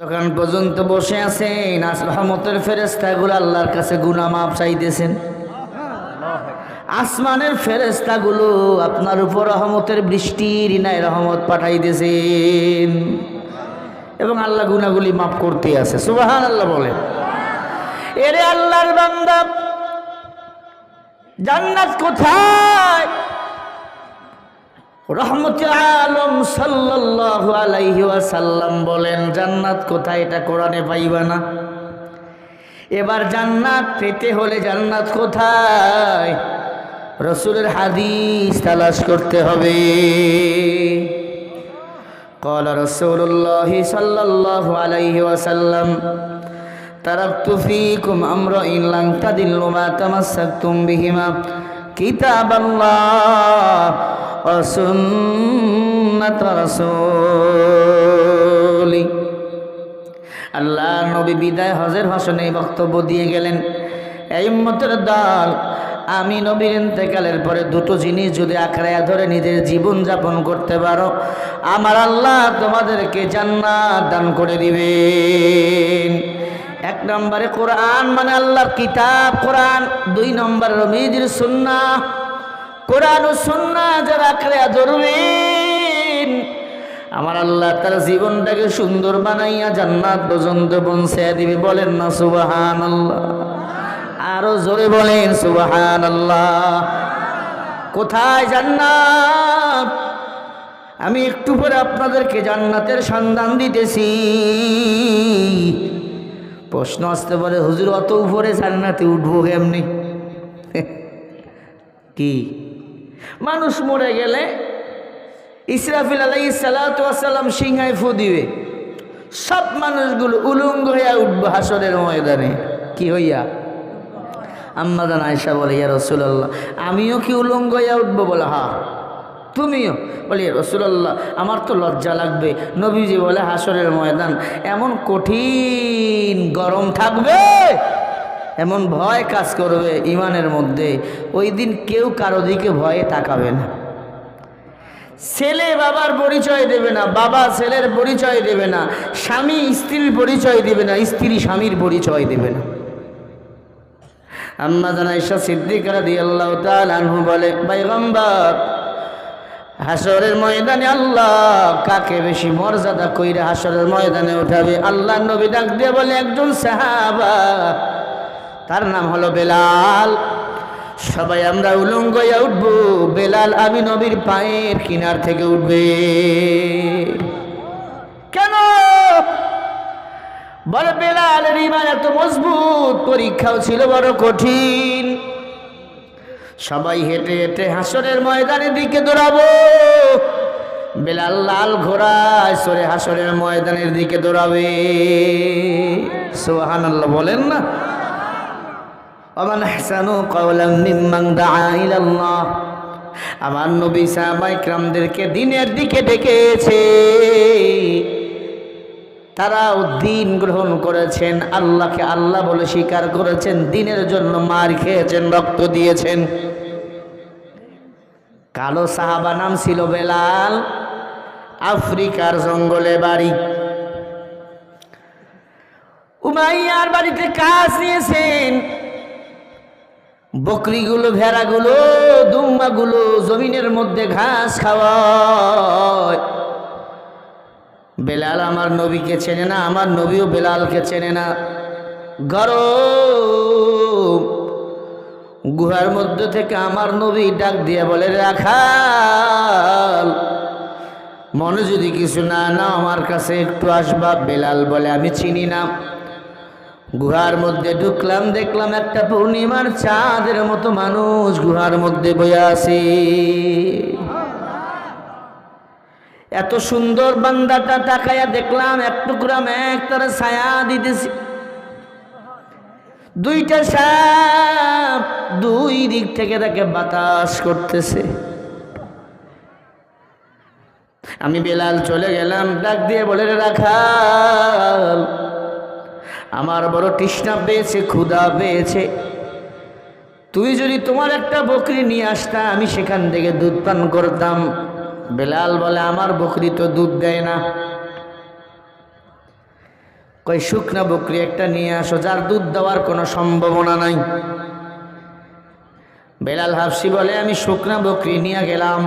দোকান পর্যন্ত বসে আছেন, আজ রহমতের ফেরেস্তাগুলো আল্লাহর কাছে গুনা মাপ চাইতেছেন। আসমানের ফেরেস্তাগুলো আপনার উপর রহমতের বৃষ্টির নাই রহমত পাঠাইতেছেন। এবং আল্লাহ গুনাগুলি মাফ করতে আছে। সুবাহান আল্লাহ বলে এরে আল্লাহর বান্দা, জান্নাত কোথায়? রহমতে আলম সাল্লাল্লাহু আলাইহি ওয়াসাল্লাম বলেন জান্নাত কোথায় এটা কোরআনে পাইবা না এবার জান্নাত পেতে হলে জান্নাত কোথায় রসুলের হাদিস তালাশ করতে হবে قال رسول الله صلى الله عليه وسلم تركت فيكم أمرين لن تضلوا ما تمسكتم بهما كتاب الله وسنة رسولي আল্লাহ নবী বিদায় হজের হসনে বক্তব্য দিয়ে গেলেন এই মতের দল আমি নবীর ইন্তেকালের পরে দুটো জিনিস যদি আঁকড়াইয়া ধরে নিজের জীবন যাপন করতে পারো আমার আল্লাহ তোমাদেরকে জান্নাত দান করে দিবেন এক নম্বরে কোরআন মানে আল্লাহর কিতাব কোরআন দুই নম্বর রমিজির সুন্না কোরআন ও সুন্না যারা আঁকড়াইয়া ধরবেন আমার আল্লাহ তার জীবনটাকে সুন্দর বানাইয়া জান্নাত পর্যন্ত পৌঁছে দিবে। বলেন না সুবাহান আল্লাহ আরও জোরে বলেন সুবাহান আল্লাহ কোথায় জান্নাত? আমি একটু পরে আপনাদেরকে জান্নাতের সন্ধান দিতেছি। প্রশ্ন আসতে পারে, হুজুর, অত উপরে জান্নাতে উঠবো কেমনি? কি? মানুষ মরে গেলে ইসরাফিল আলাই সালাতাম সিংহায় ফু দিবে। সব মানুষগুলো উলঙ্গ হইয়া উঠবো হাসরের ময়দানে। কি হইয়া? আম্মাদান আয়সা বলে, ইয়া রসুল্লাহ আমিও কি উলঙ্গ হইয়া উঠবো? বলে হা তুমিও? বলি রসুল্লাহ আমার তো লজ্জা লাগবে। নবীজি বলে, হাসরের ময়দান এমন কঠিন গরম থাকবে এমন ভয় কাজ করবে ইমানের মধ্যে। ওই দিন কেউ কারও দিকে ভয়ে তাকাবে না। ছেলে বাবার পরিচয় দেবে না, বাবা ছেলের পরিচয় দেবে না, স্বামী স্ত্রীর পরিচয় দেবে না, স্ত্রী স্বামীর পরিচয় দেবে না। আম্মা জানাইশা সিদ্দিকারা দিয়ে আল্লাহ আনহু বলে বাইগম্বর হাসরের ময়দানে আল্লাহ কাকে বেশি মর্যাদা কইরে হাসরের ময়দানে উঠাবে? আল্লাহ নবী ডাক দিয়ে বলে, একজন সাহাবা। তার নাম হলো বেলাল। সবাই আমরা উলঙ্গ হইয়া উঠবো। বেলাল আমি নবীর পায়ের কিনার থেকে উঠবে। কেন? বলে, বেলালের ইমান এত মজবুত, পরীক্ষাও ছিল বড় কঠিন। সবাই হেঁটে হেঁটে হাসরের ময়দানের দিকে দৌড়াবো। বেলাল লাল ঘোড়ায় সরে হাসরের ময়দানের দিকে দৌড়াবে। সোহান বলেন না? ومن أحسن قولا ممن دعا إلى الله আমার নবী সাহাবাইকরামদেরকে দিনের দিকে ডেকেছে। তারাও দিন গ্রহণ করেছেন, আল্লাহকে আল্লাহ বলে স্বীকার করেছেন, দিনের জন্য মার খেয়েছেন, রক্ত দিয়েছেন। কালো সাহাবা নাম ছিল বেলাল, আফ্রিকার জঙ্গলে বাড়ি। উমাইয়ার বাড়িতে কাজ নিয়েছেন বকরিগুলো, ভেড়াগুলো, দুম্বাগুলো জমিনের মধ্যে ঘাস খাওয়ায়। বেলাল আমার নবীকে চেনে না, আমার নবীও বেলালকে চেনে না। গরম। গুহার মধ্যে থেকে আমার নবী ডাক দিয়ে বলে, রাখাল, মনে যদি কিছু না না আমার কাছে একটু আসবা। বেলাল বলে, আমি চিনি না। গুহার মধ্যে ঢুকলাম, দেখলাম একটা পূর্ণিমার চাঁদের মতো মানুষ গুহার মধ্যে বয়ে আছে। এত সুন্দর বান্দাটা তাকাইয়া দেখলাম, এক টুকরা মেঘ তার ছায়া দিতেছি। দুইটা সাপ দুই দিক থেকে তাকে বাতাস করতেছে। আমি বেলাল চলে গেলাম, ডাক দিয়ে বলে রাখাল আমার বড় তৃষ্ণা পেয়েছে, ক্ষুধা পেয়েছে। তুই যদি তোমার একটা বকরি নিয়ে আসতা, আমি সেখান থেকে দুধ পান করতাম। বেলাল বলে, আমার বকরি তো দুধ দেয় না। কই শুকনা বকরি একটা নিয়ে আসো, যার দুধ দেওয়ার কোনো সম্ভাবনা নাই। বেলাল হাফসি বলে, আমি শুকনা বকরি নিয়ে গেলাম।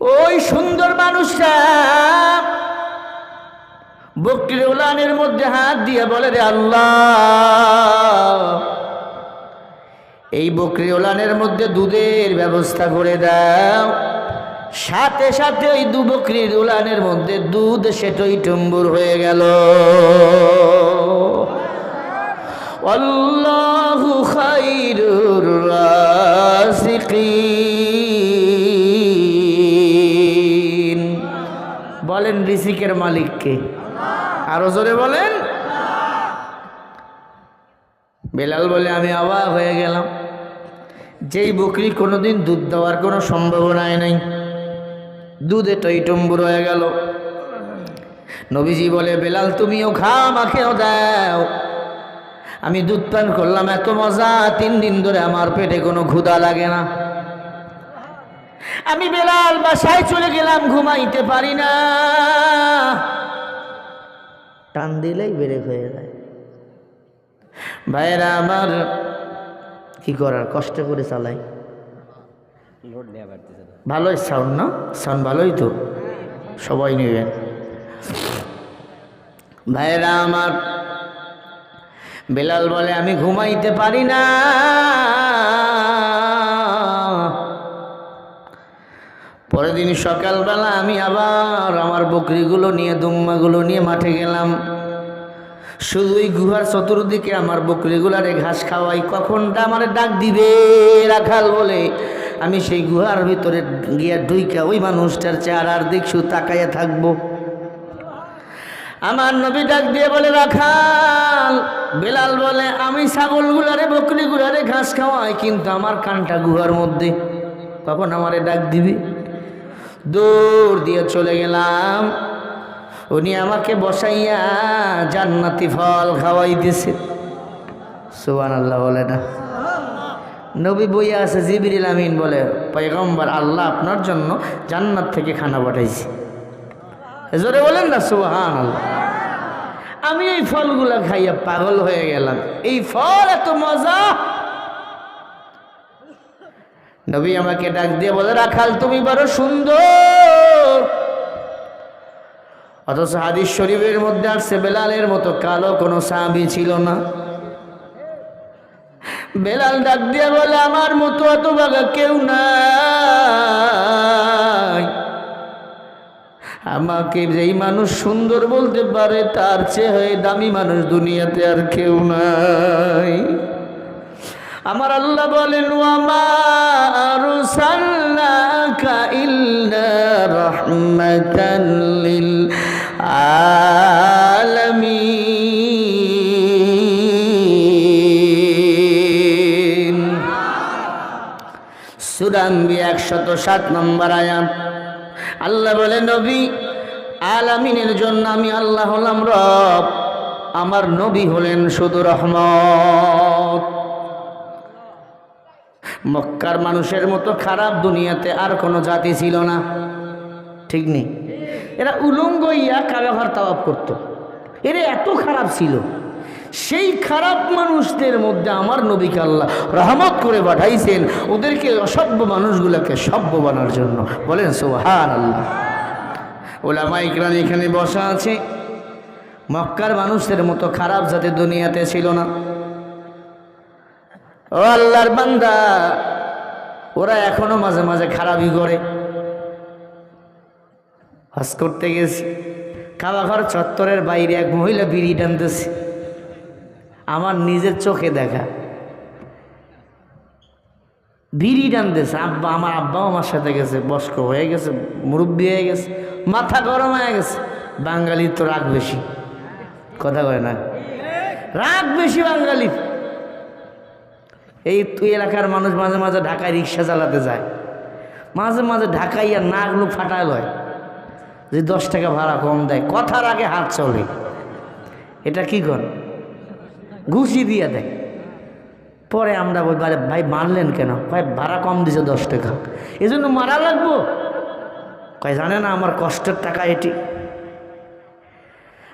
ওই সুন্দর মানুষটা বকরির উলানের মধ্যে হাত দিয়ে বলে, রে আল্লাহ, এই বকরি উলানের মধ্যে দুধের ব্যবস্থা করে দাও। সাথে সাথে ওই দু বকরির উলানের মধ্যে দুধ সেটই টুম্বুর হয়ে গেল। আল্লাহু খাইরুর রাসিকিন বলেন রিসিকের মালিককে। আরও জোরে বলেন। বেলাল বলে, আমি অবাক হয়ে গেলাম। যেই বকরি কোনোদিন দুধ দেওয়ার কোনো সম্ভাবনাই নাই। দুধে টইটম্বুর হয়ে গেল। নবীজি বলে, বেলাল, তুমিও খাও মাখেও দাও। আমি দুধ পান করলাম, এত মজা। তিন দিন ধরে আমার পেটে কোনো ক্ষুধা লাগে না। আমি বেলাল বাসায় চলে গেলাম, ঘুমাইতে পারি না। টান দিলেই বেড়ে হয়ে যায়। ভাইয়েরা আমার কি করার? কষ্ট করে চালাই। ভালোই সাউন্ড না? সাউন্ড ভালোই তো। সবাই নেবেন। ভাইয়েরা আমার বেলাল বলে আমি ঘুমাইতে পারি না। দিন সকালবেলা আমি আবার আমার বকরিগুলো নিয়ে, দুম্মাগুলো নিয়ে মাঠে গেলাম। শুধু ওই গুহার চতুর্দিকে আমার বকরিগুলারে ঘাস খাওয়াই। কখনটা আমার ডাক দিবে রাখাল বলে। আমি সেই গুহার ভিতরে গিয়া ঢুইকা ওই মানুষটার চেহারার দেখছু তাকাইয়া থাকব। আমার নবী ডাক দিয়ে বলে, রাখাল। বেলাল বলে, আমি ছাগলগুলারে, বকরিগুলারে ঘাস খাওয়াই, কিন্তু আমার কানটা গুহার মধ্যে। কখন আমারে ডাক দিবি? দৌড় দিয়ে চলে গেলাম। উনি আমাকে বসাইয়া জান্নাতি ফল খাওয়াই দিছে সুবান আল্লাহ বলে না। নবী বইয়া আছে, জিবিরিল আমিন বলে, পয়গম্বর, আল্লাহ আপনার জন্য জান্নাত থেকে খানা পাঠাইছি। জোরে বলেন না সুহান আল্লাহ আমি এই ফলগুলা খাইয়া পাগল হয়ে গেলাম। এই ফল এত মজা নবী আমাকে ডাক দিয়ে বলে, রাখাল, তুমি বড় সুন্দর। অথচ হাদিস শরীফের মধ্যে আসছে, বেলালের মতো কালো কোনো সাবি ছিল না। বেলাল ডাক দিয়ে বলে, আমার মতো অত বাগা কেউ নাই। আমাকে যেই মানুষ সুন্দর বলতে পারে, তার চেয়ে হয়ে দামি মানুষ দুনিয়াতে আর কেউ নাই। আমার আল্লাহ বলেন সুরাম্বি একশত সাত নম্বর আয়াত। আল্লাহ বলে, নবী, আলামিনের জন্য আমি আল্লাহ হলাম রব। আমার নবী হলেন শুধু রহমত। মক্কার মানুষের মতো খারাপ দুনিয়াতে আর কোনো জাতি ছিল না। ঠিক নেই? এরা উলঙ্গ ইয়া কাবাঘর তাওয়াব করত। এরা এত খারাপ ছিল। সেই খারাপ মানুষদের মধ্যে আমার নবীকে আল্লাহ রহমত করে পাঠাইছেন ওদেরকে অসভ্য মানুষগুলোকে সভ্য বানার জন্য। বলেন সোহান আল্লাহ ওলামা ইকরাম এখানে বসা আছে। মক্কার মানুষদের মতো খারাপ যাতে দুনিয়াতে ছিল না। ও আল্লাহর বান্দা, ওরা এখনও মাঝে মাঝে খারাপই করে। হজ করতে গেছি। খাওয়া কাবাঘর চত্বরের বাইরে এক মহিলা বিড়ি টানতেছে। আমার নিজের চোখে দেখা। বিড়ি টানতেছে। আব্বা, আমার আব্বাও আমার সাথে গেছে, বয়স্ক হয়ে গেছে, মুরব্বী হয়ে গেছে, মাথা গরম হয়ে গেছে। বাঙালির তো রাগ বেশি। কথা কয় না? রাগ বেশি বাঙালির। এই তুই এলাকার মানুষ মাঝে মাঝে ঢাকায় রিক্সা চালাতে যায়। মাঝে মাঝে ঢাকায় আর নাকগুলো ফাটায় লয়। যে দশ টাকা ভাড়া কম দেয়, কথার আগে হাত চলে। এটা কি কর? ঘুষি দিয়ে দেয়। পরে আমরা বলি, "আরে ভাই, মারলেন কেন? ভাই, ভাড়া কম দিছে দশ টাকা। এই জন্য মারা লাগবো? কয়, জানে না, আমার কষ্টের টাকা এটি।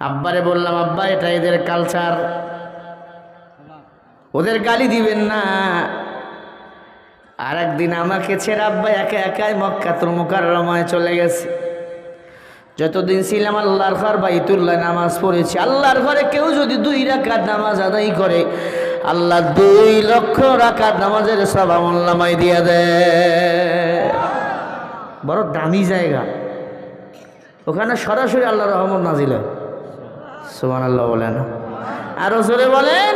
আব্বারে বললাম, আব্বা, এটা এদের কালচার ওদের গালি দিবেন না। আর একদিন আমাকে ছেড়ে একা একাই মক্কাতুল মুকাররমায় চলে গেছে। যতদিন ছিলাম আল্লাহর ঘর বাইতুল্লাহ নামাজ পড়েছি, আল্লাহর ঘরে কেউ যদি দুই রাকাত নামাজ আদায় করে, আল্লাহ দুই লক্ষ রাকাত নামাজের সব আমল্লামাই দিয়া দেয় বড় দামি জায়গা। ওখানে সরাসরি আল্লাহ রহমত নাজিল সুমান আল্লাহ বলেন। আরও জোরে বলেন।